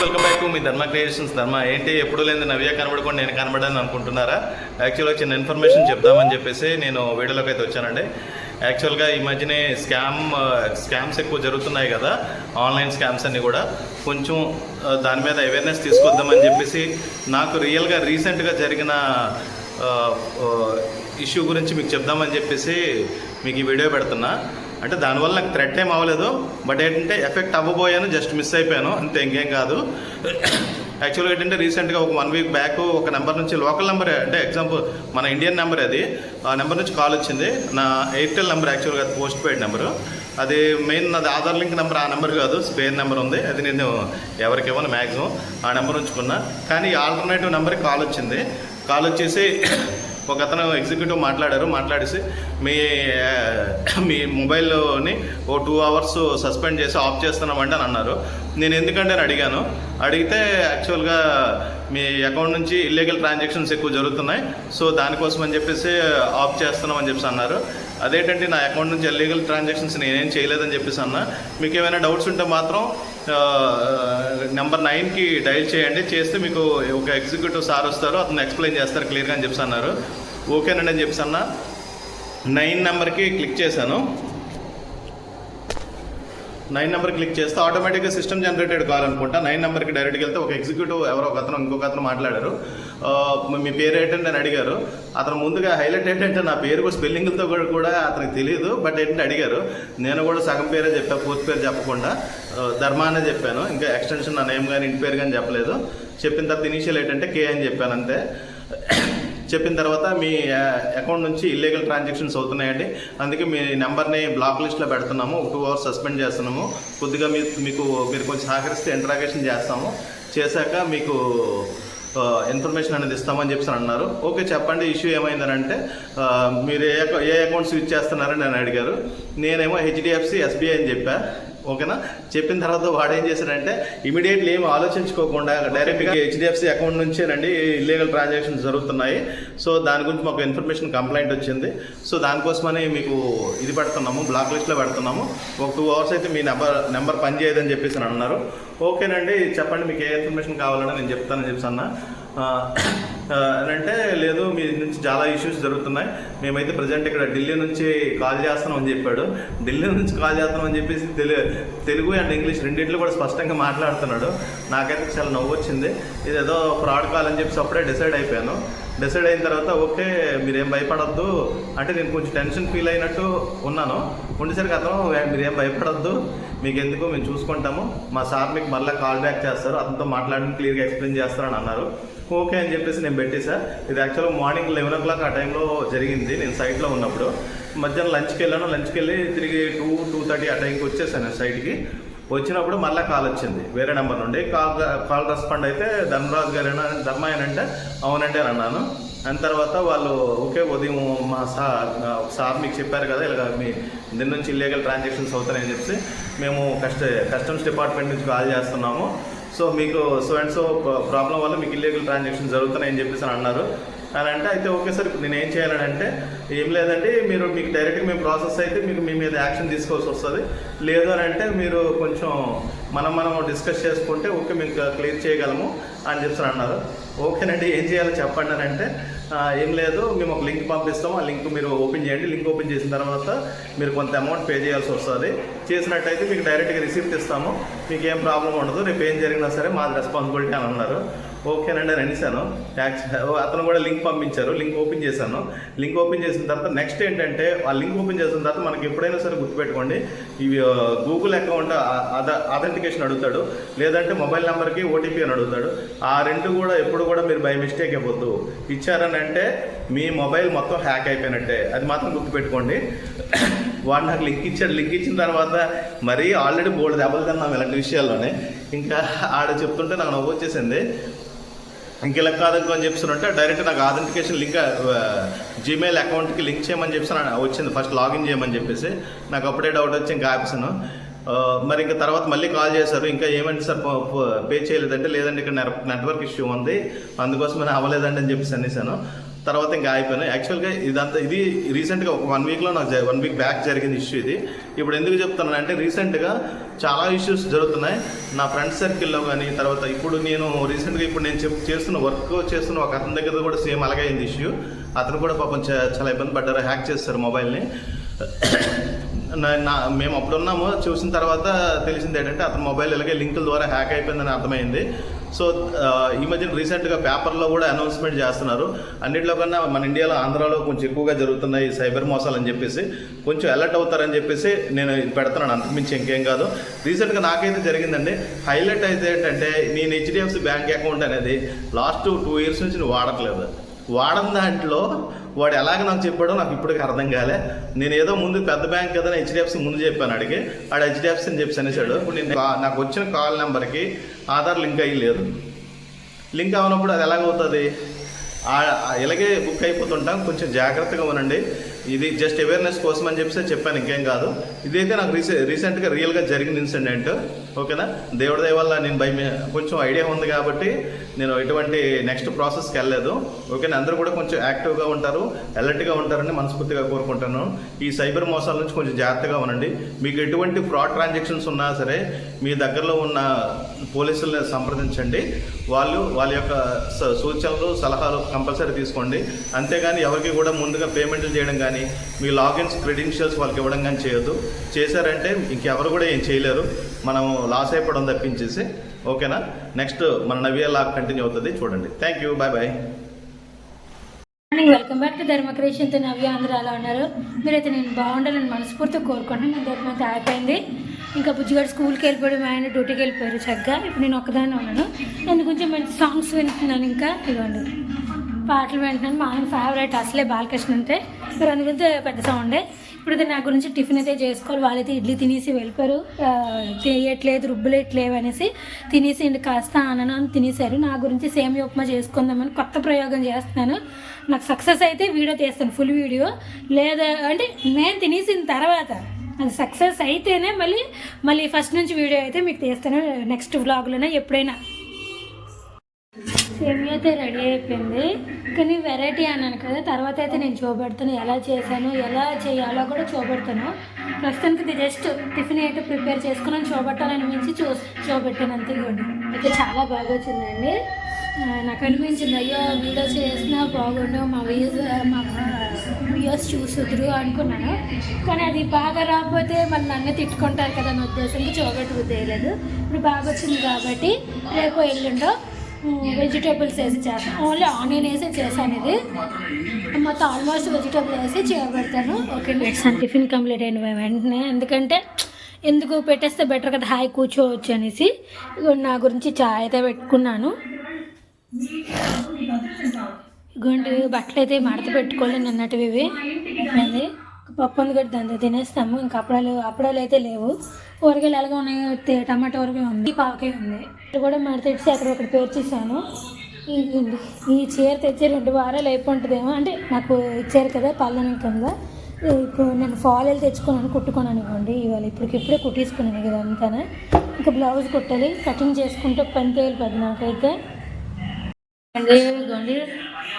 Welcome back to me ధర్మ creations. ధర్మ ఏంటి? ఎప్పుడు లేని నవ్య కనబడకుండా నేను కనబడని అనుకుంటున్నారా? యాక్చువల్గా చిన్న ఇన్ఫర్మేషన్ చెప్దామని చెప్పేసి నేను వీడియోలోకి అయితే వచ్చానండి. యాక్చువల్గా ఈ మధ్యనే స్కామ్ స్కామ్స్ ఎక్కువ జరుగుతున్నాయి కదా ఆన్లైన్ స్కామ్స్ అన్నీ కూడా. కొంచెం దాని మీద అవేర్నెస్ తీసుకొద్దామని చెప్పేసి నాకు రియల్గా రీసెంట్గా జరిగిన ఇష్యూ గురించి మీకు చెప్దామని చెప్పేసి మీకు ఈ వీడియో పెడుతున్నా. అంటే దానివల్ల నాకు థ్రెట్ ఏం అవ్వలేదు బట్ ఏంటంటే ఎఫెక్ట్ అవ్వబోయాను జస్ట్ మిస్ అయిపోయాను అంతే ఇంకేం కాదు. యాక్చువల్గా ఏంటంటే రీసెంట్గా ఒక వన్ వీక్ బ్యాక్ ఒక నెంబర్ నుంచి లోకల్ నెంబర్ అంటే ఎగ్జాంపుల్ మన ఇండియన్ నెంబర్ అది. ఆ నెంబర్ నుంచి కాల్ వచ్చింది. నా ఎయిర్టెల్ నెంబర్ యాక్చువల్గా పోస్ట్ పెయిడ్ నెంబరు అది మెయిన్ నాది ఆధార్ లింక్ నెంబర్ ఆ నెంబర్ కాదు స్పేర్ నెంబర్ ఉంది. అది నేను ఎవరికి ఇవ్వను మ్యాక్సిమం ఆ నెంబర్ ఉంచుకున్నా. కానీ ఆల్టర్నేటివ్ నెంబర్కి కాల్ వచ్చింది. కాల్ వచ్చేసి ఒక అతను ఎగ్జిక్యూటివ్ మాట్లాడారు మాట్లాడేసి మీ మీ మొబైల్ని ఓ టూ అవర్స్ సస్పెండ్ చేసి ఆఫ్ చేస్తున్నామండి అని అన్నారు. నేను ఎందుకంటే అని అడిగాను. అడిగితే యాక్చువల్గా మీ అకౌంట్ నుంచి ఇల్లీగల్ ట్రాన్సాక్షన్స్ ఎక్కువ జరుగుతున్నాయి. సో దానికోసం అని చెప్పేసి ఆఫ్ చేస్తున్నామని చెప్పేసి అన్నారు. అదేంటంటే నా అకౌంట్ నుంచి ఇల్లీగల్ ట్రాన్సాక్షన్స్ నేనేం చేయలేదని చెప్పేసి అన్నా. మీకు ఏమైనా డౌట్స్ ఉంటే మాత్రం నెంబర్ నైన్కి డైల్ చేయండి. చేస్తే మీకు ఒక ఎగ్జిక్యూటివ్ సార్ వస్తారు. అతను ఎక్స్ప్లెయిన్ చేస్తారు. క్లియర్గా అని చెప్పి అన్నారు. ఓకేనండి అని చెప్పి అన్న. నైన్ నెంబర్కి క్లిక్ చేశాను. నైన్ నెంబర్ క్లిక్ చేస్తే ఆటోమేటిక్గా సిస్టమ్ జనరేటెడ్ కాల్ అనుకుంటా. నైన్ నెంబర్కి డైరెక్ట్కి వెళ్తే ఒక ఎగ్జిక్యూటివ్ ఎవరో ఒక అతను ఇంకొక అతను మాట్లాడారు. మీ పేరు ఏంటంటే అని అడిగారు. అతను ముందుగా హైలైట్ ఏంటంటే నా పేరు కూడా స్పెల్లింగ్లతో కూడా అతనికి తెలియదు బట్ ఏంటంటే అడిగారు. నేను కూడా సగం పేరే చెప్పాను పూర్తి పేరు చెప్పకుండా. ధర్మానే ధర్మ అనే చెప్పాను. ఇంకా ఎక్స్టెన్షన్ నా నేమ్ కానీ ఇంటి పేరు కానీ చెప్పలేదు. చెప్పిన తర్వాత ఇనీషియల్ ఏంటంటే కే అని చెప్పాను అంతే. చెప్పిన తర్వాత మీ అకౌంట్ నుంచి ఇల్లీగల్ ట్రాన్సాక్షన్స్ అవుతున్నాయండి. అందుకే మీ నెంబర్ని బ్లాక్ లిస్ట్లో పెడుతున్నాము. ఒక టూ అవర్స్ సస్పెండ్ చేస్తున్నాము. కొద్దిగా మీ మీకు మీరు కొంచెం సహకరిస్తే ఇంట్రాగేషన్ చేస్తాము. చేశాక మీకు ఇన్ఫర్మేషన్ అనేది ఇస్తామని చెప్పి అన్నారు. ఓకే చెప్పండి ఇష్యూ ఏమైందనంటే మీరు ఏ ఏ అకౌంట్ స్విచ్ చేస్తున్నారని నన్ను అడిగారు. నేనేమో హెచ్డిఎఫ్సి ఎస్బీఐ అని చెప్పా. ఓకేనా? చెప్పిన తర్వాత వాడు ఏం చేశాడంటే ఇమీడియట్లీ ఏమి ఆలోచించుకోకుండా డైరెక్ట్గా హెచ్డిఎఫ్సి అకౌంట్ నుంచేనండి ఇల్లీగల్ ట్రాన్సాక్షన్స్ జరుగుతున్నాయి. సో దాని గురించి మాకు ఇన్ఫర్మేషన్ కంప్లైంట్ వచ్చింది. సో దానికోసమని మీకు ఇది పెడుతున్నాము బ్లాక్ లిస్ట్లో పెడుతున్నాము. ఒక టూ అవర్స్ అయితే మీ నెంబర్ నెంబర్ పనిచేయదని చెప్పేసి అని అన్నారు. ఓకేనండి చెప్పండి మీకు ఏ ఇన్ఫర్మేషన్ కావాలని నేను చెప్తానని చెప్పి అన్న. అని అంటే లేదు మీ నుంచి చాలా ఇష్యూస్ జరుగుతున్నాయి. మేమైతే ప్రజెంట్ ఇక్కడ ఢిల్లీ నుంచి కాల్ చేస్తున్నామని చెప్పాడు. ఢిల్లీ నుంచి కాల్ చేస్తున్నామని చెప్పేసి తెలు తెలుగు అండ్ ఇంగ్లీష్ రెండింటిలో కూడా స్పష్టంగా మాట్లాడుతున్నాడు. నాకైతే చాలా నవ్వు వచ్చింది. ఇదేదో ఫ్రాడ్ కాల్ అని చెప్పేసి అప్పుడే డిసైడ్ అయిపోయాను. డిసైడ్ అయిన తర్వాత ఓకే మీరేం భయపడద్దు. అంటే నేను కొంచెం టెన్షన్ ఫీల్ అయినట్టు ఉన్నాను. ఉండేసరికి అతను మీరు ఏం భయపడద్దు. మీకు ఎందుకు మేము చూసుకుంటాము. మా సార్ మీకు మళ్ళీ కాల్ బ్యాక్ చేస్తారు. అతనితో మాట్లాడి క్లియర్గా ఎక్స్ప్లెయిన్ చేస్తారని అన్నారు. ఓకే అని చెప్పేసి నేను పెట్టేసా. ఇది యాక్చువల్గా మార్నింగ్ లెవెన్ ఓ క్లాక్ ఆ టైంలో జరిగింది. నేను సైట్లో ఉన్నప్పుడు. మధ్యాహ్నం లంచ్కి వెళ్ళాను. లంచ్కి వెళ్ళి తిరిగి టూ టూ థర్టీ ఆ టైంకి వచ్చేసాను సైట్కి వచ్చినప్పుడు మళ్ళీ కాల్ వచ్చింది. వేరే నెంబర్ నుండి. కాల్ కాల్ రెస్పాండ్ అయితే ధర్మరాజు గారు ధర్మ అంటే అవునంటే అని అన్నాను. అండ్ తర్వాత వాళ్ళు ఓకే ఉదయం మా సార్ సార్ మీకు చెప్పారు కదా ఇలా మీ దీని నుంచి ఇల్లీగల్ ట్రాన్సాక్షన్స్ అవుతాయని చెప్పి మేము కస్ట కస్టమ్స్ డిపార్ట్మెంట్ నుంచి కాల్ చేస్తున్నాము. సో మీకు సో అండ్ సో ప్రాబ్లం వల్ల మీకు ఇల్లీగల్ ట్రాన్సాక్షన్ జరుగుతున్నాయని చెప్పేసి అన్నారు. అని అంటే అయితే ఓకే సార్ ఇప్పుడు నేను ఏం చేయాలని అంటే ఏం లేదండి మీరు మీకు డైరెక్ట్గా మేము ప్రాసెస్ అయితే మీకు మీ మీద యాక్షన్ తీసుకోవాల్సి వస్తుంది. లేదు అని అంటే మీరు కొంచెం మనం మనం డిస్కస్ చేసుకుంటే ఓకే మీకు క్లియర్ చేయగలము అని చెప్పి అన్నారు. ఓకేనండి ఏం చేయాలో చెప్పండి అని అంటే ఏం లేదు మేము ఒక లింక్ పంపిస్తాము. ఆ లింక్ మీరు ఓపెన్ చేయండి. లింక్ ఓపెన్ చేసిన తర్వాత మీరు కొంత అమౌంట్ పే చేయాల్సి వస్తుంది. చేసినట్టయితే మీకు డైరెక్ట్గా రిసిప్ట్ ఇస్తాము. మీకు ఏం ప్రాబ్లం ఉండదు. రేపు ఏం జరిగినా సరే మాది రెస్పాన్సిబిలిటీ అని అన్నారు. ఓకేనండి అని అనేసాను యాక్చు- అతను కూడా లింక్ పంపించారు. లింక్ ఓపెన్ చేశాను. లింక్ ఓపెన్ చేసిన తర్వాత నెక్స్ట్ ఏంటంటే ఆ లింక్ ఓపెన్ చేసిన తర్వాత మనకి ఎప్పుడైనా సరే గుర్తుపెట్టుకోండి. ఇవి గూగుల్ అకౌంట్ అథెంటికేషన్ అడుగుతాడు. లేదంటే మొబైల్ నెంబర్కి ఓటీపీ అని అడుగుతాడు. ఆ రెండు కూడా ఎప్పుడు కూడా మీరు బై మిస్టేక్ అయిపోద్దు ఇచ్చారని అంటే మీ మొబైల్ మొత్తం హ్యాక్ అయిపోయినట్టే. అది మాత్రం గుర్తుపెట్టుకోండి. వాడు నాకు లింక్ ఇచ్చాడు. లింక్ ఇచ్చిన తర్వాత మరీ ఆల్రెడీ బోర్డు దెబ్బలు తిన్నాం ఇలాంటి విషయాల్లోనే. ఇంకా ఆడ చెప్తుంటే నాకు నవ్వు వచ్చేసింది. ఇంకెలా కాదనుకో అని చెప్తున్నట్టే డైరెక్ట్ నాకు ఆథెంటికేషన్ లింక్ జీమెయిల్ అకౌంట్కి లింక్ చేయమని చెప్పేసి వచ్చింది. ఫస్ట్ లాగిన్ చేయమని చెప్పేసి. నాకు అప్పుడే డౌట్ వచ్చి ఇంకా ఆపేసాను. మరి ఇంకా తర్వాత మళ్ళీ కాల్ చేశారు. ఇంకా ఏమంటే సార్? పే చేయలేదంటే లేదంటే ఇక్కడ నెట్వర్క్ ఇష్యూ ఉంది. అందుకోసమే అవ్వలేదండి అని చెప్పేసి అనేసాను. తర్వాత ఇంకా అయిపోయినాయి యాక్చువల్గా ఇదంతా ఇది రీసెంట్గా ఒక వన్ వీక్లో నాకు వన్ వీక్ బ్యాక్ జరిగింది ఇష్యూ ఇది. ఇప్పుడు ఎందుకు చెప్తున్నాను అంటే రీసెంట్గా చాలా ఇష్యూస్ జరుగుతున్నాయి. నా ఫ్రెండ్ సర్కిల్లో కానీ తర్వాత ఇప్పుడు నేను రీసెంట్గా ఇప్పుడు నేను చెప్ చేస్తున్న వర్క్ చేస్తున్న ఒక అతని దగ్గర కూడా సేమ్ అలాగే అయింది ఇష్యూ అతను కూడా పాపం చా- చాలా ఇబ్బంది పడ్డారు హ్యాక్ చేస్తారు మొబైల్ని నా- నా మేము అప్పుడు ఉన్నాము చూసిన తర్వాత తెలిసింది ఏంటంటే అతని మొబైల్ ఇలాగే లింకుల ద్వారా హ్యాక్ అయిపోయిందని అర్థమైంది. సో ఈ మధ్యన రీసెంట్గా పేపర్లో కూడా అనౌన్స్మెంట్ చేస్తున్నారు. అన్నింటిలో కన్నా మన ఇండియాలో ఆంధ్రాలో కొంచెం ఎక్కువగా జరుగుతున్నాయి సైబర్ మోసాలు అని చెప్పేసి. కొంచెం అలర్ట్ అవుతారని చెప్పేసి నేను పెడుతున్నాను అంతకుమించి ఇంకేం కాదు. రీసెంట్గా నాకైతే జరిగిందండి. హైలైట్ అయితే ఏంటంటే నేను హెచ్డిఎఫ్సి బ్యాంక్ అకౌంట్ అనేది లాస్ట్ టూ ఇయర్స్ నుంచి నేను వాడట్లేదు. వాడని దాంట్లో వాడు ఎలాగ నాకు చెప్పాడో నాకు ఇప్పటికీ అర్థం కాలే. నేను ఏదో ముందు పెద్ద బ్యాంక్ కదా హెచ్డిఎఫ్సి ముందు చెప్పాను అడిగి ఆడు హెచ్డిఎఫ్సి అని చెప్పి అనేసాడు ఇప్పుడు నేను నాకు వచ్చిన కాల్ నెంబర్కి ఆధార్ లింక్ అయ్యి లేదు. లింక్ అవనప్పుడు అది ఎలాగవుతుంది? ఇలాగే బుక్ అయిపోతుంటాం. కొంచెం జాగ్రత్తగా ఉండండి. ఇది జస్ట్ అవేర్నెస్ కోసం అని చెప్పి చెప్పాను ఇంకేం కాదు. ఇదైతే నాకు రీసె రీసెంట్గా రియల్గా జరిగిన ఇన్సిడెంట్. ఓకేనా? దేవుడి దయ వల్ల నేను భయ కొంచెం ఐడియా ఉంది కాబట్టి నేను ఎటువంటి నెక్స్ట్ ప్రాసెస్కి వెళ్ళలేదు. ఓకేనా అందరూ కూడా కొంచెం యాక్టివ్గా ఉంటారు అలర్ట్గా ఉంటారని మనస్ఫూర్తిగా కోరుకుంటాను ఈ సైబర్ మోసాల నుంచి కొంచెం జాగ్రత్తగా ఉండండి. మీకు ఎటువంటి ఫ్రాడ్ ట్రాన్సాక్షన్స్ ఉన్నా సరే మీ దగ్గరలో ఉన్న పోలీసుల్ని సంప్రదించండి. వాళ్ళు వాళ్ళ యొక్క స- సూచనలు సలహాలు కంపల్సరీ తీసుకోండి. అంతేగాని ఎవరికి కూడా ముందుగా పేమెంట్లు చేయడం కానీ మీ లాగిన్స్ క్రెడెన్షియల్స్ వాళ్ళకి ఇవ్వడం కానీ చేయొద్దు. చేశారంటే ఇంకెవరు కూడా ఏం చేయలేరు. మనం లాస్ అయిపోవడం తప్పించేసి ఓకేనా? నెక్స్ట్ మన నవ్య లాగ్ కంటిన్యూ అవుతుంది. చూడండి. Thank you bye bye morning welcome back to Dharma క్రియేషన్తో నవ్య అందరూ అలా ఉన్నారు? మీరైతే నేను బాగుండాలని మనస్ఫూర్తిగా కోరుకుంటున్నాను. నేను రేపు మంత్ అయిపోయింది. ఇంకా బుజ్జిగాడు స్కూల్కి వెళ్ళిపోయాడు మా ఆయన డ్యూటీకి వెళ్ళిపోయారు చక్కగా. ఇప్పుడు నేను ఒక్కదాన్ని ఉన్నాను. నేను కొంచెం మంచి సాంగ్స్ వింటున్నాను ఇంకా. ఇవ్వండి పాటలు వింటున్నాను. మా ఆయన ఫేవరెట్ అసలే బాలకృష్ణ అంటే మీరు అందుగురించి పెద్ద సౌండే ఇప్పుడు అయితే నా గురించి టిఫిన్ అయితే చేసుకోవాలి. వాళ్ళైతే ఇడ్లీ తినేసి వెళ్ళిపోయారు. ఆ, చేయట్లేదు రుబ్బులేట్లేవు అనేసి తినేసి ఇంటి కాస్త అననం తినేసారు నా గురించి సేమ్ ఉప్మా చేసుకుందామని కొత్త ప్రయోగం చేస్తున్నాను. నాకు సక్సెస్ అయితే వీడియో తీస్తాను ఫుల్ వీడియో. లేదా అంటే నేను తినేసిన తర్వాత అది సక్సెస్ అయితేనే మళ్ళీ మళ్ళీ ఫస్ట్ నుంచి వీడియో అయితే మీకు తీస్తాను. నెక్స్ట్ వ్లాగ్లోనే ఎప్పుడైనా. సేమియా అయితే రెడీ అయిపోయింది. కానీ వెరైటీ అన్నాను కదా తర్వాత అయితే నేను చూపెడతాను. ఎలా చేశాను ఎలా చేయాలో కూడా చూపెడతాను. ప్రస్తుతానికి ఇది జస్ట్ టిఫిన్ అయితే ప్రిపేర్ చేసుకుని చూపెట్టాలని మించి చూ చూపెట్టాను అంతే ఇవ్వండి అయితే చాలా బాగా వచ్చిందండి. నాకు అనిపించింది అయ్యో వీడియో చేసినా బాగుండు మా వ్యూస్ మా వ్యూస్ చూసుదురు అనుకున్నాను. కానీ అది బాగా రాకపోతే మళ్ళీ నన్ను తిట్టుకుంటారు కదా అని ఉద్దేశంకి చూపెట్టుకు బుద్ధేయలేదు ఇప్పుడు బాగా వచ్చింది కాబట్టి రేపు ఎల్లుండో Hmm, వెజిటేబుల్స్ వేసి చేస్తాను. ఓన్లీ ఆనియన్ వేసి చేశాను ఇది. మొత్తం ఆల్మోస్ట్ వెజిటేబుల్ వేసి చేయబెడతాను. ఓకే నెక్స్ట్ టిఫిన్ కంప్లీట్ అయిన వెంటనే ఎందుకంటే ఎందుకు పెట్టేస్తే బెటర్ కదా హాయ్ కూర్చోవచ్చు అనేసి. నా గురించి చాయ్ అయితే పెట్టుకున్నాను. ఇగోండి బట్టలు అయితే మడత పెట్టుకోలేదు నిన్నటివి ఇవి. అది పప్పు ఉంది కూడా దాంతో తినేస్తాము. ఇంకా అప్పడాలు అప్పడాలు అయితే లేవు. ఊరగాయలు ఎలాగ ఉన్నాయి తే- టమాటా ఊరగాయ ఉంది పావకాయ ఉంది. ఇక్కడ కూడా మడత తెచ్చి అక్కడ ఒకటి పేర్చేసాను ఈ చీర తెచ్చి రెండు వారాలు అయిపోతుందేమో. అంటే నాకు ఇచ్చారు కదా పల్లెని కింద ఇప్పుడు నేను ఫాయిల్ తెచ్చుకున్నాను కుట్టుకున్నాను ఇవ్వండి. ఇవాళ ఇప్పటికిప్పుడే కుట్టేసుకున్నాను కదా అంతా ఇంకా బ్లౌజ్ కుట్టాలి. కటింగ్ చేసుకుంటే పని తేలి పది నాకైతే. అండి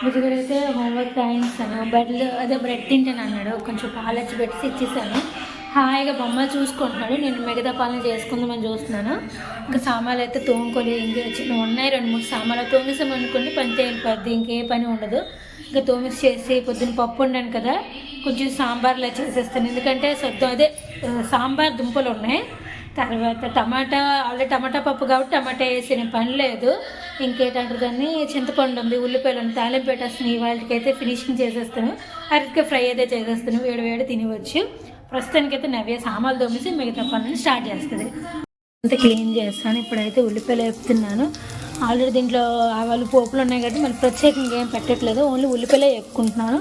గోండి అయితే హోంవర్క్ రాయించాను బెడ్లో అదే బ్రెడ్ తింటాను అన్నాడు. కొంచెం పాలచ్చి పెట్టి ఇచ్చేసాను హాయిగా బొమ్మలు చూసుకుంటున్నాడు. నేను మిగతా పాలన చేసుకుందామని చూస్తున్నాను. ఇంకా సామాన్లు అయితే తోముకొని ఇంకా చిన్న ఉన్నాయి రెండు మూడు సామాన్లు. తోమేసామనుకోండి పని తేలిపోద్ది ఇంకే పని ఉండదు. ఇంకా తోమేసి చేసి పొద్దున్న పప్పు ఉండను కదా కొంచెం సాంబార్లో చేసేస్తాను. ఎందుకంటే సొత్తం అదే సాంబార్ దుంపలు ఉన్నాయి. తర్వాత టమాటా ఆల్రెడీ టమాటా పప్పు కాబట్టి టమాటా వేసిన పని లేదు. ఇంకేటంటారు దాన్ని? చింతపండు ఉంది ఉల్లిపాయలు ఉంది తాలింపు పెట్టేస్తున్నాయి వాళ్ళకైతే ఫినిషింగ్ చేసేస్తాను. అరటికాయ ఫ్రై అయితే చేసేస్తాను. వేడి వేడి తినవచ్చు. ప్రస్తుతానికైతే నవ్య సామాన్లు దోమేసి మిగతా పనులను స్టార్ట్ చేస్తుంది. అంతా క్లీన్ చేస్తాను. ఇప్పుడైతే ఉల్లిపాయలు వేపుతున్నాను. ఆల్రెడీ దీంట్లో ఆవాలు పోపులు ఉన్నాయి కాబట్టి మళ్ళీ ప్రత్యేకంగా ఏం పెట్టట్లేదు. ఓన్లీ ఉల్లిపాయలే వేపుకుంటున్నాను.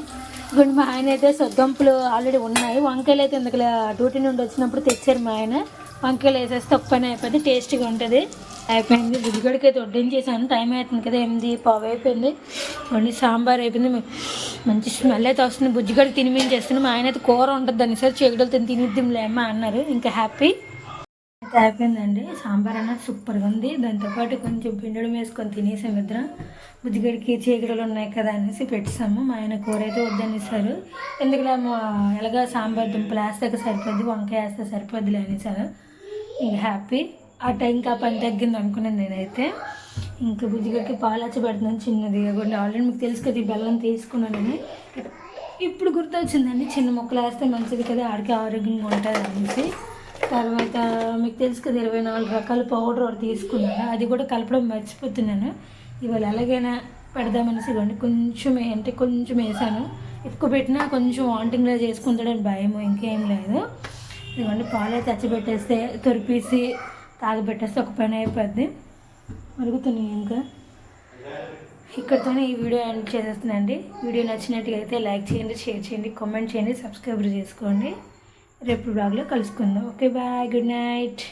ఇప్పుడు మా ఆయన అయితే సొద్దంపులు ఆల్రెడీ ఉన్నాయి. వంకాయలు అయితే ఎందుకు డ్యూటీ నుండి వచ్చినప్పుడు తెచ్చారు మా ఆయన. వంకాయలు వేసేస్తే ఒక పని అయిపోయింది టేస్టీగా ఉంటుంది. అయిపోయింది. గుడిగడికి అయితే వడ్డించేసాను. టైం అవుతుంది కదా ఎనిమిది పావు అయిపోయింది. వండి సాంబార్ అయిపోయింది. మంచి స్మెల్ అయితే వస్తుంది. బుజ్జిగడికి తినిమించేస్తుంది మా ఆయన అయితే కూర ఉంటుంది దాన్ని సరే చీకటలు తిని తినిద్దాంలే అమ్మ అన్నారు. ఇంకా హ్యాపీ. అయితే అయిపోయిందండి. సాంబార్ అన్నది సూపర్గా ఉంది. దాంతోపాటు కొంచెం పిండడం వేసుకొని తినేసాం ఇద్దరం. బుజ్జిగడికి చీకటిలు ఉన్నాయి కదా అనేసి పెట్టేసాము. మా ఆయన కూర అయితే వద్దనేసారు ఎందుకులే ఎలాగ సాంబార్ దుంపలు వేస్తే సరిపోద్ది వంకాయ వేస్తే సరిపోద్దిలే అనేసారు. హ్యాపీ ఆ టైంకి ఆ పని తగ్గింది అనుకున్నాను నేనైతే. ఇంకా బుజ్జిగడికి పాలాచి పెడుతున్నాను చిన్నది ఇవ్వండి ఆల్రెడీ మీకు తెలుసు కదా ఈ బెల్లం తీసుకున్నానని. ఇప్పుడు గుర్తొచ్చిందండి చిన్న మొక్కలు వేస్తే మంచిది కదా ఆడికి ఆరోగ్యంగా ఉంటుంది అనేసి. తర్వాత మీకు తెలుసు కదా ఇరవై నాలుగు రకాల పౌడర్ ఒకటి తీసుకున్నాను. అది కూడా కలపడం మర్చిపోతున్నాను. ఇవాళ ఎలాగైనా పెడదామనేసి ఇవ్వండి. కొంచెం అంటే కొంచెం వేసాను. ఎక్కువ పెట్టినా కొంచెం వాంటింగ్లో చేసుకుంటాడని భయం ఇంకేం లేదు. ఇదిగోండి పాలు తెచ్చిపెట్టేస్తే తొరిపేసి తాగబెట్టేస్తే ఒక పని అయిపోద్ది. మరుగుతున్నాయి ఇంకా. ఇక్కడితోనే ఈ వీడియో ఎండ్ చేసేస్తున్నాండి వీడియో నచ్చినట్టుగా అయితే లైక్ చేయండి షేర్ చేయండి కామెంట్ చేయండి సబ్స్క్రైబ్ చేసుకోండి. రేపు బ్లాగ్లో కలుసుకుందాం. Okay bye good night.